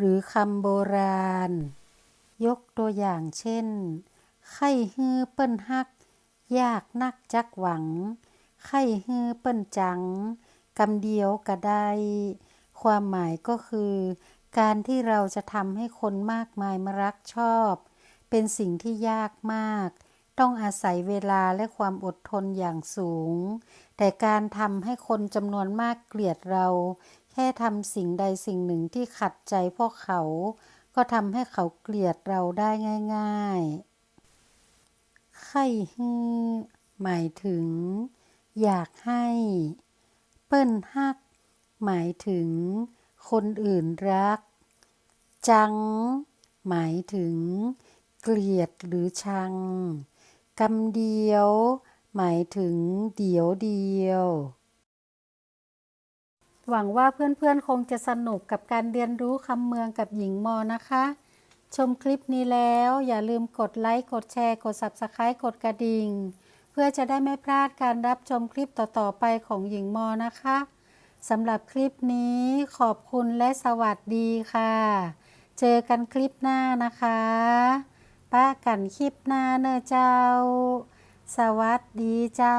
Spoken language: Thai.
หรือคำโบราณ ยกตัวอย่างเช่น ไข่ฮือเปิ้นฮัก ยากนักจักหวัง ไข่ฮือเปิ้นจังกำเดียวก็ได้ ความหมายก็คือ การที่เราจะทำให้คนมากมายมารักชอบ เป็นสิ่งที่ยากมาก ต้องอาศัยเวลาและความอดทนอย่างสูง แต่การทำให้คนจำนวนมากเกลียดเรา ค่ทำสิ่งใดสิ่งหนึ่งที่ขัดใจพวกเขา ก็ทำให้เขาเกลียดเราได้ง่ายๆ ไข่ฮือหมายถึง อยากให้ เปิ้นฮัก หมายถึง คนอื่นรัก จัง หมายถึง เกลียดหรือชังกำเดียว หมายถึง เดียวเดียว หวังว่าเพื่อนๆคงจะสนุกกับการเรียนรู้คำเมืองกับหญิงมอนะคะ ชมคลิปนี้แล้วอย่าลืมกดไลค์ กดแชร์ กด Subscribe กดกระดิ่ง เพื่อจะได้ไม่พลาดการรับชมคลิปต่อๆไปของหญิงมอนะคะสำหรับคลิปนี้ขอบคุณและสวัสดีค่ะ เจอกันคลิปหน้านะคะป้ากันคลิปหน้าเนอะเจ้า สวัสดีเจ้า